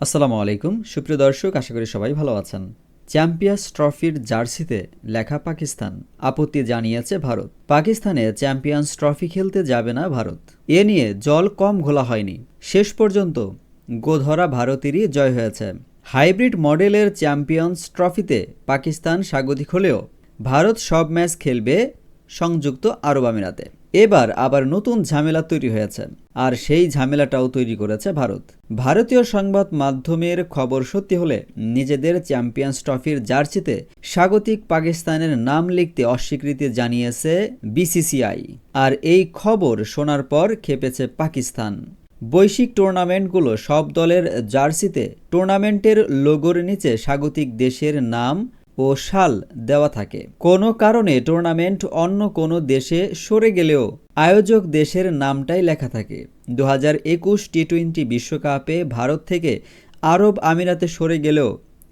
আসসালামু আলাইকুম। সুপ্রিয় দর্শক, আশা করি সবাই ভালো আছেন। চ্যাম্পিয়ন্স ট্রফির জার্সিতে লেখা পাকিস্তান। আপত্তি জানিয়েছে ভারত। পাকিস্তানে চ্যাম্পিয়ন্স ট্রফি খেলতে যাবে না ভারত। এ নিয়ে জল কম ঘোলা হয়নি। শেষ পর্যন্ত গোধরা ভারতেরই জয় হয়েছে। হাইব্রিড মডেলের চ্যাম্পিয়ন্স ট্রফিতে পাকিস্তান স্বাগতিক হলেও ভারত সব ম্যাচ খেলবে সংযুক্ত আরব আমিরাতে। এবার আবার নতুন ঝামেলা তৈরি হয়েছে, আর সেই ঝামেলাটাও তৈরি করেছে ভারত। ভারতীয় সংবাদ মাধ্যমের খবর সত্যি হলে নিজেদের চ্যাম্পিয়ন্স ট্রফির জার্সিতে স্বাগতিক পাকিস্তানের নাম লিখতে অস্বীকৃতি জানিয়েছে বিসিসিআই, আর এই খবর শোনার পর খেপেছে পাকিস্তান। বৈশ্বিক টুর্নামেন্টগুলো সব দলের জার্সিতে টুর্নামেন্টের লোগোর নিচে স্বাগতিক দেশের নাম ও শাল দেওয়া থাকে। কোনো কারণে টুর্নামেন্ট অন্য কোনো দেশে সরে গেলেও আয়োজক দেশের নামটাই লেখা থাকে। দু হাজার একুশ টি টোয়েন্টি বিশ্বকাপে ভারত থেকে আরব আমিরাতে সরে গেলেও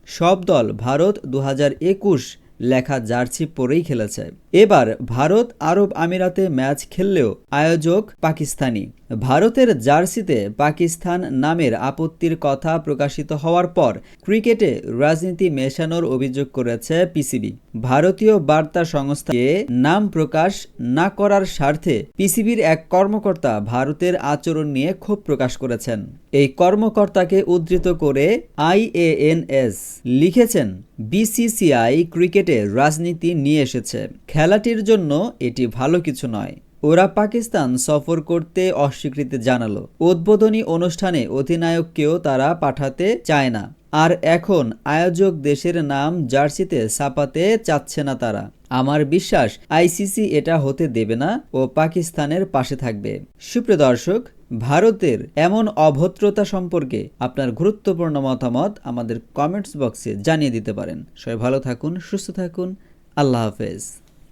সব দল ভারত দু হাজার একুশ লেখা জার্সি পরেই খেলেছে। এবার ভারত আরব আমিরাতে ম্যাচ খেললেও আয়োজক পাকিস্তানি। ভারতের জার্সিতে পাকিস্তান নামের আপত্তির কথা প্রকাশিত হওয়ার পর ক্রিকেটে রাজনীতি মেশানোর অভিযোগ করেছে পিসিবি। ভারতীয় বার্তা সংস্থাকে নাম প্রকাশ না করার স্বার্থে পিসিবির এক কর্মকর্তা ভারতের আচরণ নিয়ে ক্ষোভ প্রকাশ করেছেন। এই কর্মকর্তাকে উদ্ধৃত করে আইএএনএস লিখেছেন, বিসিসিআই ক্রিকেটে রাজনীতি নিয়ে এসেছে। খেলাটির জন্য এটি ভালো কিছু নয়। ওরা পাকিস্তান সফর করতে অস্বীকৃতি জানালো। উদ্বোধনী অনুষ্ঠানে অধিনায়ককেও তারা পাঠাতে চায় না। আর এখন আয়োজক দেশের নাম জার্সিতে ছাপাতে চাচ্ছে না তারা। আমার বিশ্বাস, আইসিসি এটা হতে দেবে না ও পাকিস্তানের পাশে থাকবে। সুপ্রিয় দর্শক, ভারতের এমন অভদ্রতা সম্পর্কে আপনার গুরুত্বপূর্ণ মতামত আমাদের কমেন্টস বক্সে জানিয়ে দিতে পারেন। সবাই ভালো থাকুন, সুস্থ থাকুন। আল্লাহ হাফেজ।